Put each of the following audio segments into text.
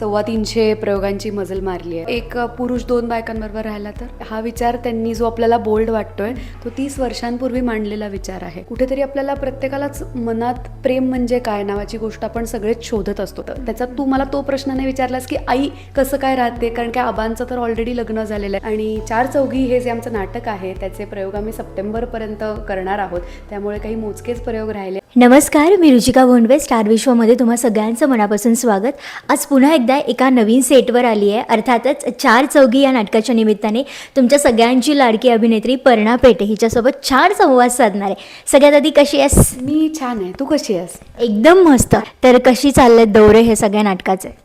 सव्वा तीनशे प्रयोगांची मजल मारली आहे. एक पुरुष दोन बायकांबरोबर राहिला तर? हा विचार त्यांनी जो आपल्याला बोल्ड वाटतोय तो तीस वर्षांपूर्वी मांडलेला विचार आहे. कुठेतरी आपल्याला प्रत्येकालाच मनात प्रेम म्हणजे काय नावाची गोष्ट आपण सगळेच शोधत असतो. तर त्याचा तू मला तो प्रश्न नाही विचारलास की आई कसं काय राहते? कारण की आबांचं तर ऑलरेडी लग्न झालेलं आहे. आणि चार चौघी हे जे आमचं नाटक आहे त्याचे प्रयोग आम्ही सप्टेंबरपर्यंत करणार आहोत. त्यामुळे काही मोजकेच प्रयोग राहिले नमस्कार मी रुचिका भोंडवे स्टार विश्वमध्ये तुम्हा सगळ्यांचं मनापासून स्वागत. आज पुन्हा एकदा एका नवीन सेटवर आली आहे. अर्थातच चार चौघी या नाटकाच्या निमित्ताने तुमच्या सगळ्यांची लाडकी अभिनेत्री पर्णा पेटे हिच्यासोबत छान संवाद साधणार आहे. सगळ्यात आधी कशी आहेस? मी छान आहे. तू कशी आहेस? एकदम मस्त. तर कशी चाललेत दौरे हे सगळ्या नाटकाचे?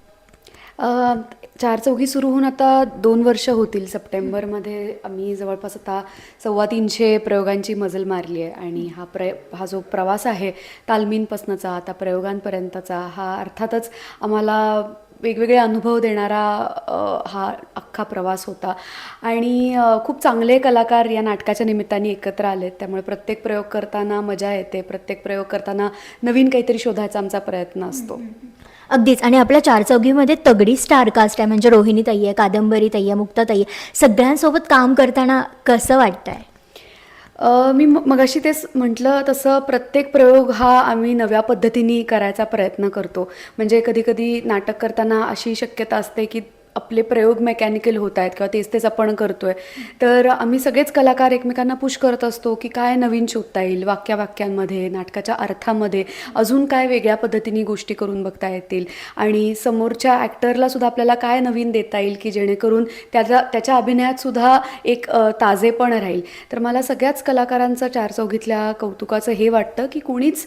चार चौघी सुरू होऊन आता दोन वर्ष होतील सप्टेंबरमध्ये. आम्ही जवळपास आता सव्वा तीनशे प्रयोगांची मजल मारली आहे आणि हा प्र हा जो प्रवास आहे तालमींपासनचा आता प्रयोगांपर्यंतचा हा अर्थातच आम्हाला वेगवेगळे अनुभव देणारा हा अख्खा प्रवास होता. आणि खूप चांगले कलाकार या नाटकाच्या निमित्ताने एकत्र आलेत. त्यामुळे प्रत्येक प्रयोग करताना मजा येते. प्रत्येक प्रयोग करताना नवीन काहीतरी शोधायचा आमचा प्रयत्न असतो. अगदीच. आणि आपल्या चार चौघीमध्ये तगडी स्टार कास्ट आहे. म्हणजे रोहिणी ताई आहे कादंबरी ताई आहे मुक्ता ताई आहे सगळ्यांसोबत काम करताना कसं वाटतंय? मी म- मगाशी तेच म्हटलं तसं प्रत्येक प्रयोग हा आम्ही नव्या पद्धतीने करायचा प्रयत्न करतो. म्हणजे कधीकधी नाटक करताना अशी शक्यता असते की आपले प्रयोग मेकॅनिकल होत आहेत किंवा तेच तेच आपण करतोय. तर आम्ही सगळेच कलाकार एकमेकांना पुश करत असतो की काय नवीन शोधता येईल वाक्या वाक्यांमध्ये नाटकाच्या अर्थामध्ये अजून काय वेगळ्या पद्धतीने गोष्टी करून बघता येतील आणि समोरच्या ॲक्टरला सुद्धा आपल्याला काय नवीन देता येईल की जेणेकरून त्याचा त्याच्या अभिनयात सुद्धा एक ताजेपण राहील. तर मला सगळ्याच कलाकारांचं चार चौघीतल्या कौतुकाचं हे वाटतं की कोणीच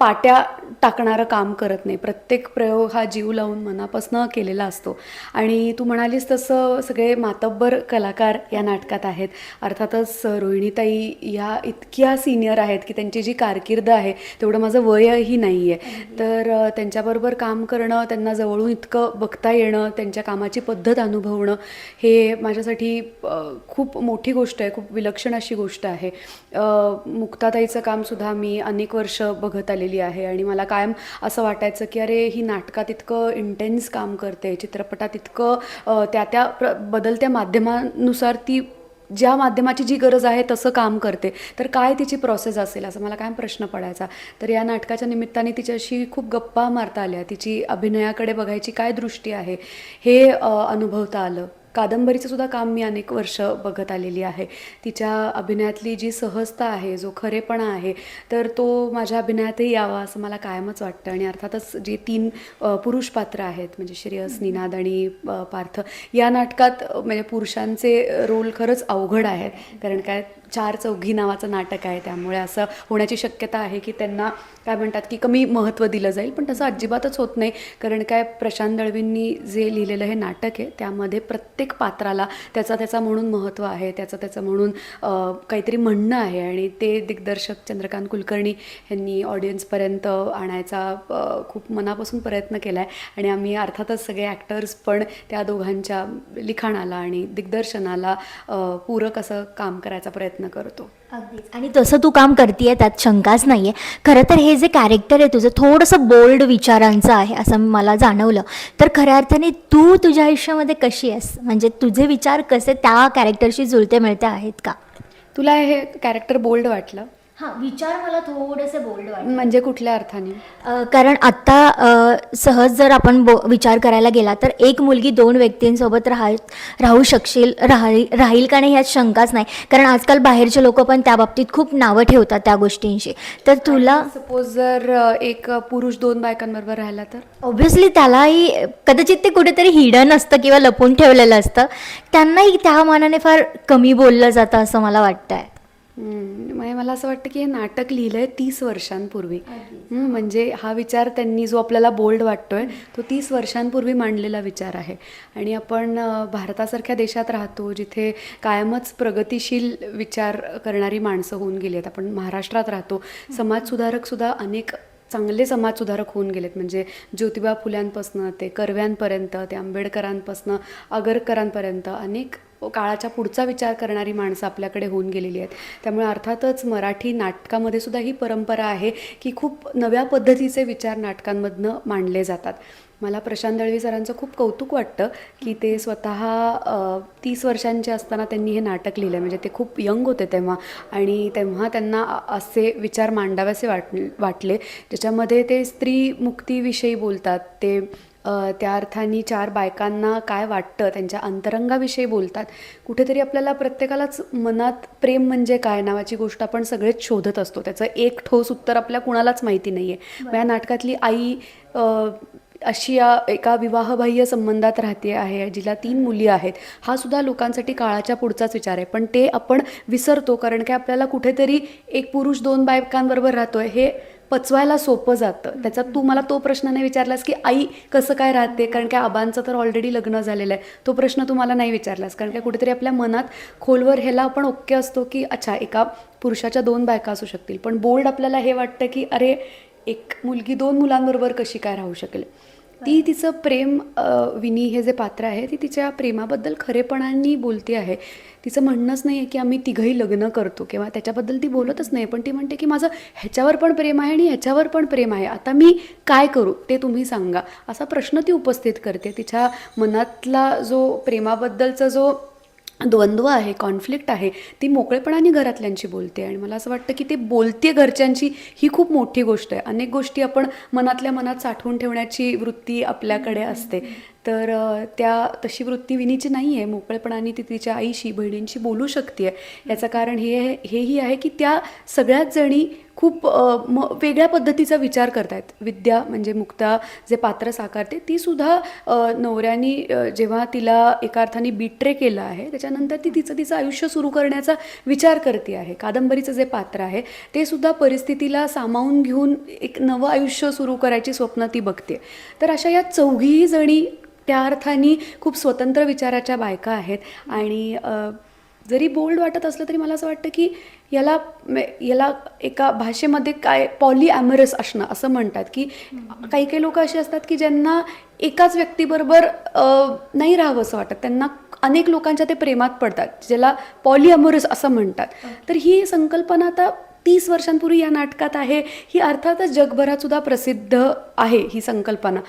पाट्या टाकणारं काम करत नाही. प्रत्येक प्रयोग हा जीव लावून मनापासून केलेला असतो. आणि तू म्हणालीस तसं सगळे मातब्बर कलाकार या नाटकात आहेत. अर्थातच रोहिणीताई या इतक्या सिनियर आहेत की त्यांची जी कारकीर्द आहे तेवढं माझं वयही नाही आहे तर त्यांच्याबरोबर काम करणं त्यांना जवळून इतकं बघता येणं त्यांच्या कामाची पद्धत अनुभवणं हे माझ्यासाठी खूप मोठी गोष्ट आहे. खूप विलक्षण अशी गोष्ट आहे. मुक्ताताईचं कामसुद्धा मी अनेक वर्ष बघत झालेली आहे आणि मला कायम असं वाटायचं की अरे ही नाटकात इतकं इंटेन्स काम करते चित्रपटात इतकं त्या त्या प्र बदलत्या माध्यमानुसार ती ज्या माध्यमाची जी गरज आहे तसं काम करते. तर काय तिची प्रोसेस असेल? असं मला काय प्रश्न पडायचा. तर या नाटकाच्या निमित्ताने तिच्याशी खूप गप्पा मारता आल्या. तिची अभिनयाकडे बघायची काय दृष्टी आहे हे अनुभवता आलं. कादंबरीचं सुद्धा काम मी अनेक वर्ष बघत आलेली आहे. तिच्या अभिनयातली जी सहजता आहे जो खरेपणा आहे तर तो माझ्या अभिनयातही यावा असं मला कायमच वाटतं. आणि अर्थातच जे तीन पुरुष पात्र आहेत म्हणजे श्रेयस निनाद आणि पार्थ या नाटकात म्हणजे पुरुषांचे रोल खरंच अवघड आहेत. कारण काय चार चौघी नावाचं नाटक आहे त्यामुळे असं होण्याची शक्यता आहे की त्यांना काय म्हणतात की कमी महत्त्व दिलं जाईल पण तसं अजिबातच होत नाही. कारण काय प्रशांत दळवींनी जे लिहिलेलं हे नाटक आहे त्यामध्ये प्रत्येक पात्राला त्याचा त्याचा म्हणून महत्त्व आहे त्याचं त्याचं म्हणून काहीतरी म्हणणं आहे आणि ते दिग्दर्शक चंद्रकांत कुलकर्णी यांनी ऑडियन्सपर्यंत आणायचा खूप मनापासून प्रयत्न केला आहे आणि आम्ही अर्थातच सगळे ॲक्टर्स पण त्या दोघांच्या लिखाणाला आणि दिग्दर्शनाला पूरक असं काम करायचा प्रयत्न करतो. अगदीच. आणि तसं तू काम करतीये त्यात शंकाच नाहीये. खरं तर हे जे कॅरेक्टर आहे तुझं थोडंसं बोल्ड विचारांचं आहे असं मला जाणवलं. तर खऱ्या अर्थाने तू तुझ्या आयुष्यामध्ये कशी आहेस? म्हणजे तुझे विचार कसे त्या कॅरेक्टरशी जुळते मिळते आहेत का? तुला हे कॅरेक्टर बोल्ड वाटलं? हां विचार मला थोडेसे बोल्ड वाटत म्हणजे कुठल्या अर्थाने? अ, कारण आत्ता अ, सहज जर आपण बो विचार करायला गेला तर एक मुलगी दोन व्यक्तींसोबत राहा राहू शकशील राही राहील का नाही ह्यात शंकाच नाही. कारण आजकाल बाहेरचे लोक पण त्या बाबतीत खूप नावं ठेवतात त्या गोष्टींशी. तर तुला सपोज जर अ, एक पुरुष दोन बायकांबरोबर राहिला तर? ऑब्व्हियसली त्यालाही कदाचित ते कुठेतरी हिडन असतं किंवा लपून ठेवलेलं असतं. त्यांनाही त्या मानाने फार कमी बोललं जातं असं मला वाटतंय. हम्म, म्हणजे मला असं वाटतं की हे नाटक लिहिलं आहे तीस वर्षांपूर्वी. म्हणजे हा विचार त्यांनी जो आपल्याला बोल्ड वाटतोय तो तीस वर्षांपूर्वी मांडलेला विचार आहे. आणि आपण भारतासारख्या देशात राहतो जिथे कायमच प्रगतिशील विचार करणारी माणसं होऊन गेली आहेत. आपण महाराष्ट्रात राहतो समाजसुधारक सुद्धा अनेक चांगले समाजसुधारक होऊन गेलेत. म्हणजे ज्योतिबा फुल्यांपासनं ते कर्व्यांपर्यंत ते आंबेडकरांपासनं आगरकरांपर्यंत अनेक हो, काळाच्या पुढचा विचार करणारी माणसं आपल्याकडे होऊन गेलेली आहेत. त्यामुळे अर्थातच मराठी नाटकामध्ये सुद्धा ही परंपरा आहे की खूप नव्या पद्धतीचे विचार नाटकांमधनं मांडले जातात. मला प्रशांत दळवी सरांचं खूप कौतुक वाटतं की ते स्वतः तीस वर्षांचे असताना त्यांनी हे नाटक लिहिलं म्हणजे ते खूप यंग होते तेव्हा आणि तेव्हा त्यांना असे विचार मांडावेसे वाट वाटले. ज्याच्यामध्ये ते स्त्री मुक्तीविषयी बोलतात ते त्या अर्थाने चार बायकांना काय वाटतं त्यांच्या अंतरंगाविषयी बोलतात. कुठेतरी आपल्याला प्रत्येकालाच मनात प्रेम म्हणजे काय नावाची गोष्ट आपण सगळेच शोधत असतो. त्याचं एक ठोस उत्तर आपल्या कुणालाच माहिती नाही आहे या नाटकातली आई अशी या एका विवाहबाह्य संबंधात राहते आहे जिला तीन मुली आहेत. हा सुद्धा लोकांसाठी काळाच्या पुढचाच विचार आहे. पण ते आपण विसरतो कारण की आपल्याला कुठेतरी एक पुरुष दोन बायकांबरोबर राहतोय हे पचवायला सोपं जातं. त्याचा तू मला तो प्रश्न नाही विचारलास की आई कसं काय राहते? कारण की आबांचं तर ऑलरेडी लग्न झालेलं आहे. तो प्रश्न तू मला नाही विचारलास. कारण की कुठेतरी आपल्या मनात खोलवर ह्याला आपण ओके असतो की अच्छा एका पुरुषाच्या दोन बायका असू शकतील. पण बोल्ड आपल्याला हे वाटतं की अरे एक मुलगी दोन मुलांबरोबर कशी काय राहू शकेल? ती तिचं प्रेम विनी हे जे पात्र आहे ती तिच्या प्रेमाबद्दल खरेपणाने बोलते आहे. तिचं म्हणणंच नाही आहे की आम्ही तिघही लग्न करतो किंवा त्याच्याबद्दल ती बोलतच नाही पण ती म्हणते की माझं ह्याच्यावर पण प्रेम आहे आणि ह्याच्यावर पण प्रेम आहे. आता मी काय करू ते तुम्ही सांगा. असा प्रश्न ती उपस्थित करते. तिच्या मनातला जो प्रेमाबद्दलचा जो द्वंद्व आहे कॉन्फ्लिक्ट आहे ती मोकळेपणाने घरातल्यांशी बोलते आणि मला असं वाटतं की ते बोलते घरच्यांची ही खूप मोठी गोष्ट आहे. अनेक गोष्टी आपण मनातल्या मनात साठवून ठेवण्याची वृत्ती आपल्याकडे असते. तर त्या तशी वृत्ती विनीची नाही आहे मोकळेपणाने ती तिच्या आईशी बहिणींशी बोलू शकते आहे याचं कारण हे हेही आहे की त्या सगळ्याच जणी खूप म वेगळ्या पद्धतीचा विचार करतायत. विद्या म्हणजे मुक्ता जे पात्र साकारते ती सुद्धा नवऱ्यानी जेव्हा तिला एका अर्थाने बिट्रे केलं आहे त्याच्यानंतर ती तिचं तिचं आयुष्य सुरू करण्याचा विचार करते आहे. कादंबरीचं जे पात्र आहे ते सुद्धा परिस्थितीला सामावून घेऊन एक नवं आयुष्य सुरू करायची स्वप्न ती बघते. तर अशा या चौघीही जणी त्या अर्थाने खूप स्वतंत्र विचाराच्या बायका आहेत. आणि जरी बोल्ड वाटत असलं तरी मला असं वाटतं की याला याला एका भाषेमध्ये काय पॉली ॲमरस असणं असं म्हणतात की काही काही लोक असे असतात की ज्यांना एकाच व्यक्तीबरोबर नाही राहावं असं वाटत. त्यांना अनेक लोकांच्या ते प्रेमात पडतात ज्याला पॉली ॲमरस असं म्हणतात. तर ही संकल्पना आता तीस वर्षांपूर्वी या नाटकात आहे. ही अर्थातच जगभरात सुद्धा प्रसिद्ध आहे ही संकल्पना.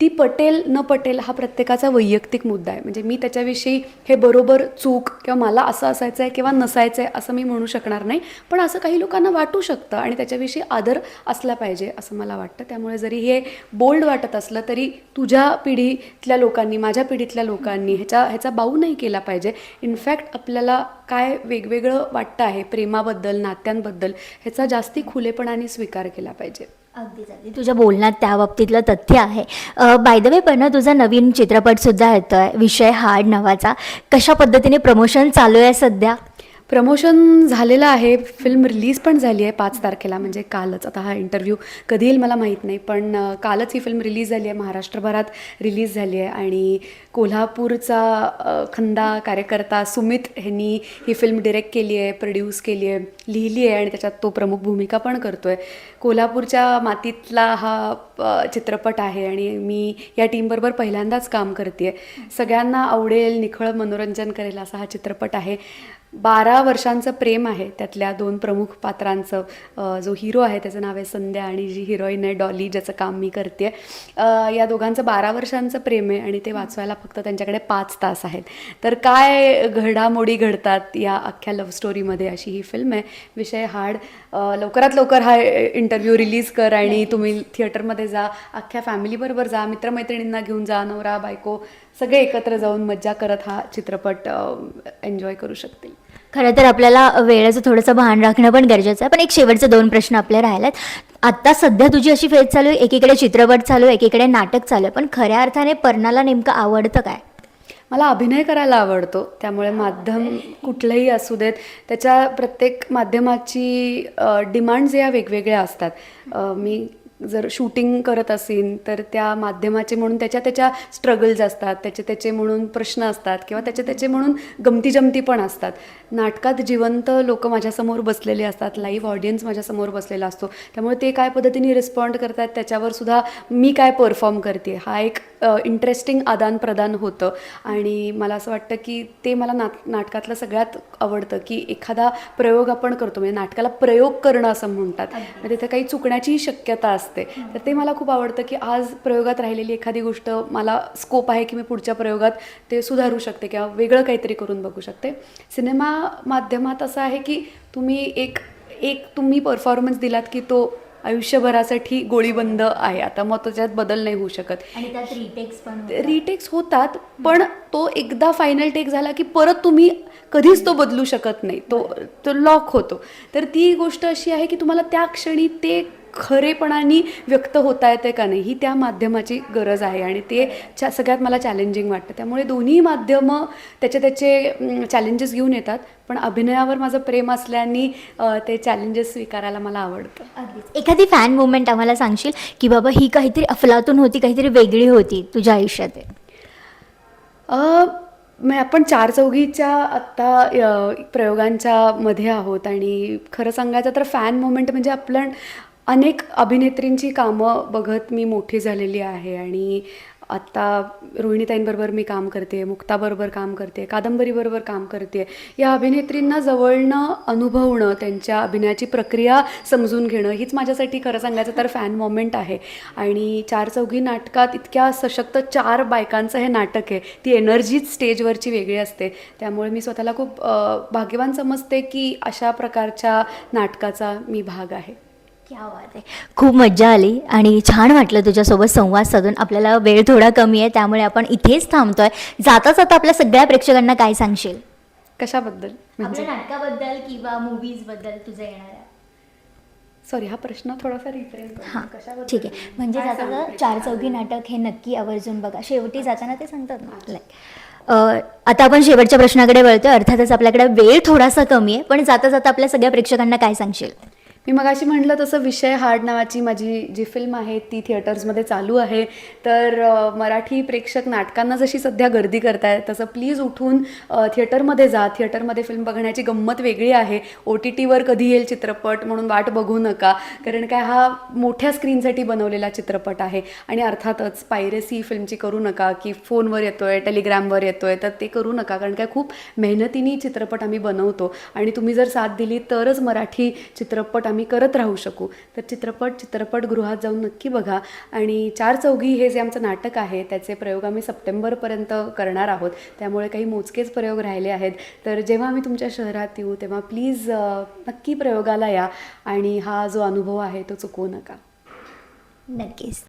ती पटेल न पटेल हा प्रत्येकाचा वैयक्तिक मुद्दा आहे. म्हणजे मी त्याच्याविषयी हे बरोबर चूक किंवा मला असं असायचं आहे किंवा नसायचं आहे असं मी म्हणू शकणार नाही. पण असं काही लोकांना वाटू शकतं आणि त्याच्याविषयी आदर असला पाहिजे असं मला वाटतं. त्यामुळे जरी हे बोल्ड वाटत असलं तरी तुझ्या पिढीतल्या लोकांनी माझ्या पिढीतल्या लोकांनी ह्याच्या ह्याचा बाऊ नाही केला पाहिजे. इनफॅक्ट आपल्याला काय वेगवेगळं वाटतं आहे प्रेमाबद्दल नात्यांबद्दल ह्याचा जास्ती खुलेपणाने स्वीकार केला पाहिजे. अगदीच अगदी. तुझ्या बोलण्यात त्या बाबतीतलं तथ्य आहे. बाय द वे पण तुझा नवीन चित्रपटसुद्धा येतो आहे विषय हार्ड नावाचा. कशा पद्धतीने प्रमोशन चालू आहे सध्या? प्रमोशन झालेलं आहे फिल्म रिलीज पण झाली आहे पाच तारखेला म्हणजे कालच. आता हा इंटरव्ह्यू कधी येईल मला माहीत नाही पण कालच ही फिल्म रिलीज झाली आहे. महाराष्ट्रभरात रिलीज झाली आहे. आणि कोल्हापूरचा खंदा कार्यकर्ता सुमित ह्यांनी ही फिल्म डिरेक्ट केली आहे प्रोड्यूस केली आहे लिहिली आहे आणि त्याच्यात तो प्रमुख भूमिका पण करतो आहे कोल्हापूरच्या मातीतला हा चित्रपट आहे आणि मी या टीमबरोबर पहिल्यांदाच काम करते आहे सगळ्यांना आवडेल निखळ मनोरंजन करेल असा हा चित्रपट आहे. बारा वर्षांचं प्रेम आहे त्यातल्या दोन प्रमुख पात्रांचं. जो हिरो आहे त्याचं नाव आहे संध्या आणि जी हिरोईन आहे डॉली ज्याचं काम मी करते या दोघांचं बारा वर्षांचं प्रेम आहे आणि ते वाचवायला फक्त त्यांच्याकडे पाच तास आहेत. तर काय घडामोडी घडतात या अख्ख्या लव्ह स्टोरीमध्ये अशी ही फिल्म आहे. विषय हार्ड. लवकरात लवकर हा इंटरव्ह्यू रिलीज कर आणि तुम्ही थिएटरमध्ये जा. अख्ख्या फॅमिलीबरोबर जा. मित्रमैत्रिणींना घेऊन जा. नवरा बायको सगळे एकत्र जाऊन मज्जा करत हा चित्रपट एन्जॉय करू शकतील. खरं तर आपल्याला वेळेचं थोडंसं भान राखणं पण गरजेचं आहे. पण एक शेवटचे दोन प्रश्न आपले राहिलेत. आत्ता सध्या तुझी अशी फेज चालू आहे एकीकडे चित्रपट चालू आहे एकीकडे नाटक चालू आहे. पण खऱ्या अर्थाने पर्णाला नेमकं आवडतं काय? मला अभिनय करायला आवडतो. त्यामुळे माध्यम कुठलंही असू देत त्याच्या प्रत्येक माध्यमाची डिमांड्स या वेगवेगळ्या असतात. मी जर शूटिंग करत असेन तर त्या माध्यमाचे म्हणून त्याच्या त्याच्या स्ट्रगल्स असतात त्याचे त्याचे म्हणून प्रश्न असतात किंवा त्याचे त्याचे म्हणून गमती जमती पण असतात. नाटकात जिवंत लोक माझ्यासमोर बसलेले असतात लाईव्ह ऑडियन्स माझ्यासमोर बसलेला असतो. त्यामुळे ते काय पद्धतीने रिस्पॉन्ड करतात त्याच्यावर सुद्धा मी काय परफॉर्म करते हा एक इंटरेस्टिंग आदान प्रदान होतं. आणि मला असं वाटतं की ते मला नाट नाटकातलं सगळ्यात आवडतं की एखादा प्रयोग आपण करतो. म्हणजे नाटकाला प्रयोग करणं असं म्हणतात. तिथे काही चुकण्याचीही शक्यता असते. असते. तर ते मला खूप आवडतं की आज प्रयोगात राहिलेली एखादी गोष्ट मला स्कोप आहे की मी पुढच्या प्रयोगात ते सुधारू शकते किंवा वेगळं काहीतरी करून बघू शकते. सिनेमा माध्यमात असं आहे की तुम्ही एक एक तुम्ही परफॉर्मन्स दिलात की तो आयुष्यभरासाठी गोळीबंद आहे. आता मग त्याच्यात बदल नाही होऊ शकत. आणि त्यात रिटेक्स पण रिटेक्स होतात पण तो एकदा फायनल टेक झाला की परत तुम्ही कधीच तो बदलू शकत नाही. तो तो लॉक होतो. तर ती गोष्ट अशी आहे की तुम्हाला त्या क्षणी ते खरेपणाने व्यक्त होता येते का नाही ही त्या माध्यमाची गरज आहे. आणि ते च्या सगळ्यात मला चॅलेंजिंग वाटतं. त्यामुळे दोन्ही माध्यमं त्याचे त्याचे चॅलेंजेस घेऊन येतात. पण अभिनयावर माझं प्रेम असल्याने ते चॅलेंजेस स्वीकारायला मला आवडतं. एखादी फॅन मुवमेंट आम्हाला सांगशील? की बाबा ही काहीतरी अफलातून होती काहीतरी वेगळी होती तुझ्या आयुष्यात? म्हणजे आपण चार चौघीच्या आत्ता प्रयोगांच्या मध्ये आहोत. आणि खरं सांगायचं तर फॅन मोमेंट म्हणजे आपण अनेक अभिनेत्रींची कामं बघत मी मोठी झालेली आहे आणि आत्ता रोहिणीताईंबरोबर मी काम करते मुक्ताबरोबर काम करते कादंबरीबरोबर काम करते. या अभिनेत्रींना जवळनं अनुभवणं त्यांच्या अभिनयाची प्रक्रिया समजून घेणं हीच माझ्यासाठी खरं सांगायचं तर फॅन मोमेंट आहे. आणि चार चौघी नाटकात इतक्या सशक्त चार बायकांचं हे नाटक आहे. ती एनर्जीच स्टेजवरची वेगळी असते. त्यामुळे मी स्वतःला खूप भाग्यवान समजते की अशा प्रकारच्या नाटकाचा मी भाग आहे. क्या बात आहे. खूप मज्जा आली आणि छान वाटलं तुझ्यासोबत संवाद साधून. आपल्याला वेळ थोडा कमी आहे त्यामुळे आपण इथेच थांबतोय. जाता जाता आपल्या सगळ्या प्रेक्षकांना काय सांगशील? कशाबद्दल? म्हणजे? आपल्या नाटकाबद्दल किंवा मूवीजबद्दल तुझं येणार आहे? सॉरी हा प्रश्न थोडासा हां ठीक आहे. म्हणजे जाता जाता चार चौघी नाटक हे नक्की आवर्जून बघा. शेवटी जाताना ते सांगतात ना लाईक आता आपण शेवटच्या प्रश्नाकडे वळतोय. अर्थातच आपल्याकडे वेळ थोडासा कमी आहे पण जाता जाता आपल्या सगळ्या प्रेक्षकांना काय सांगशील? मी मगाशी म्हटलं तसं विषय हार्ड नावाची माझी जी फिल्म आहे ती थिएटर्समध्ये चालू आहे. तर मराठी प्रेक्षक नाटकांना जशी सध्या गर्दी करतायत तसं प्लीज उठून थिएटरमध्ये जा. थिएटरमध्ये फिल्म बघण्याची गंमत वेगळी आहे. ओ टी टीवर कधी येईल चित्रपट म्हणून वाट बघू नका. कारण काय हा मोठ्या स्क्रीनसाठी बनवलेला चित्रपट आहे. आणि अर्थातच पायरेसी फिल्मची करू नका की फोनवर येतोय टेलिग्रामवर येतोय तर ते करू नका. कारण काय खूप मेहनतीने चित्रपट आम्ही बनवतो. आणि तुम्ही जर साथ दिली तरच मराठी चित्रपट आम्ही करत राहू शकू. तर चित्रपट चित्रपटगृहात जाऊन नक्की बघा. आणि चार चौघी हे जे आमचं नाटक आहे त्याचे प्रयोग आम्ही सप्टेंबरपर्यंत करणार आहोत. त्यामुळे काही मोजकेच प्रयोग राहिले आहेत. तर जेव्हा आम्ही तुमच्या शहरात येऊ तेव्हा प्लीज नक्की प्रयोगाला या. आणि हा जो अनुभव आहे तो चुकवू नका. नक्कीच.